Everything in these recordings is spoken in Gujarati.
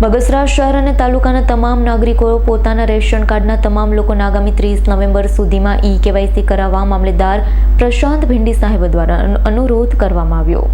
બગસરા શહેર અને તાલુકાના તમામ નાગરિકો પોતાના રેશન કાર્ડના તમામ લોકોને આગામી ત્રીસ નવેમ્બર સુધીમાં ઈ કેવાયસી કરાવવા મામલેદાર પ્રશાંત ભિંડી સાહેબ દ્વારા અનુરોધ કરવામાં આવ્યો.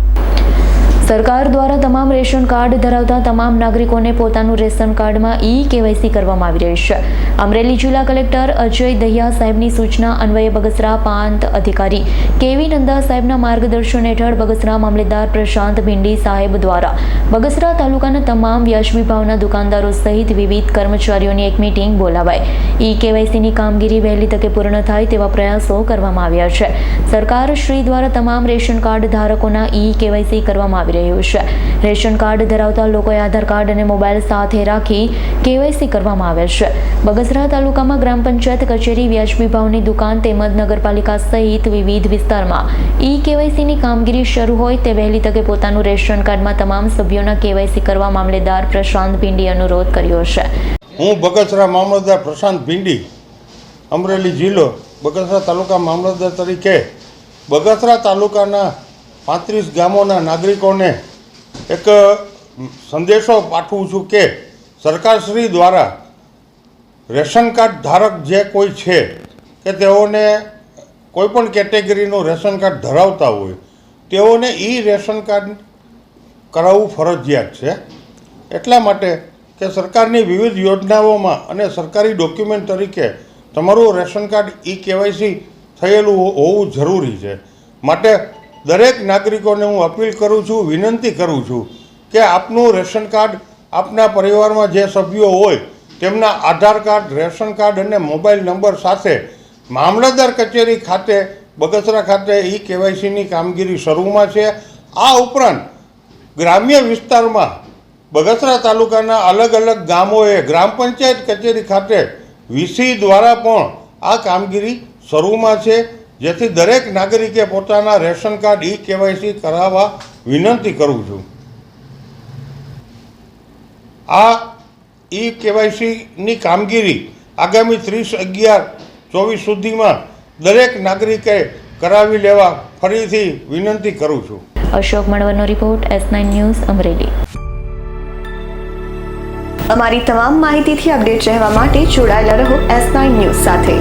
સરકાર દ્વારા તમામ રેશન કાર્ડ ધરાવતા તમામ નાગરિકોને પોતાનું રેશન કાર્ડમાં ઈ કેવાયસી કરવામાં આવી રહી છે. અમરેલી જિલ્લા કલેક્ટર અજય દહિયા સાહેબની સૂચના અન્વયે બગસરા પ્રાંત અધિકારી કેવી નંદા સાહેબના માર્ગદર્શન હેઠળ બગસરા મામલેદાર પ્રશાંત ભિંડી સાહેબ દ્વારા બગસરા તાલુકાના તમામ વ્યાજબી ભાવના દુકાનદારો સહિત વિવિધ કર્મચારીઓની એક મીટિંગ બોલાવાય ઈ કેવાયસીની કામગીરી વહેલી તકે પૂર્ણ થાય તેવા પ્રયાસો કરવામાં આવ્યા છે. સરકાર શ્રી દ્વારા તમામ રેશન કાર્ડ ધારકોના ઈ કેવાયસી કરવામાં આવી રહ્યું છે. રેશન કાર્ડ ધરાવતા લોકોએ આધાર કાર્ડ અને મોબાઈલ સાથે રાખી કેવાયસી કરવામાં આવે છે. બગસરા તાલુકામાં ગ્રામ પંચાયત કચેરી, વ્યાજબી ભાવની દુકાન તેમજ નગરપાલિકા સહિત વિવિધ વિસ્તારમાં ઈ કેવાયસીની કામગીરી શરૂ હોય તે વહેલી તકે પોતાનું રેશન કાર્ડમાં તમામ સભ્યોના કેવાયસી કરવા મામલેદાર પ્રશાંત ભીંડી અનુરોધ કર્યો છે. હું બગસરા મામલતદાર પ્રશાંત ભીંડી, અમરેલી જિલ્લો બગસરા તાલુકા મામલતદાર તરીકે બગસરા તાલુકાના પાંત્રીસ ગામોના નાગરિકોને એક સંદેશો પાઠવું છું કે સરકારશ્રી દ્વારા રેશન કાર્ડ ધારક જે કોઈ છે કે તેઓને કોઈપણ કેટેગરીનું રેશન કાર્ડ ધરાવતા હોય, તેઓને ઈ રેશન કાર્ડ કરાવવું ફરજિયાત છે. એટલા માટે કે સરકારની વિવિધ યોજનાઓમાં અને સરકારી ડોક્યુમેન્ટ તરીકે તમારું રેશન કાર્ડ ઈ કેવાયસી થયેલું હોવું જરૂરી છે. માટે દરેક નાગરિકોને હું અપીલ કરું છું, વિનંતી કરું છું કે આપનું રેશન કાર્ડ આપના પરિવારમાં જે સભ્યો હોય, તેમના આધાર કાર્ડ, રેશન કાર્ડ અને મોબાઈલ નંબર સાથે મામલતદાર કચેરી ખાતે, બગસરા ખાતે ઈ કેવાયસીની કામગીરી શરૂમાં છે. આ ઉપરાંત ગ્રામ્ય વિસ્તારમાં બગસરા તાલુકાના અલગ અલગ ગામોએ ગ્રામ પંચાયત કચેરી ખાતે વીસી દ્વારા પણ આ કામગીરી શરૂમાં છે. જેથી દરેક નાગરિકે પોતાના રેશન કાર્ડ ઈ કેવાયસી કરાવવા વિનંતી કરું છું. આ ઈ કેવાયસીની કામગીરી આગામી ત્રીસ અગિયાર ચોવીસ સુધીમાં દરેક નાગરિકે કરાવી લેવા ફરીથી વિનંતી કરું છું. Ashok મણવરનો report S nine news Amreli. અમારી તમામ માહિતીથી અપડેટ રહેવા માટે જોડાયેલા રહો એસ નાઇન ન્યૂઝ સાથે.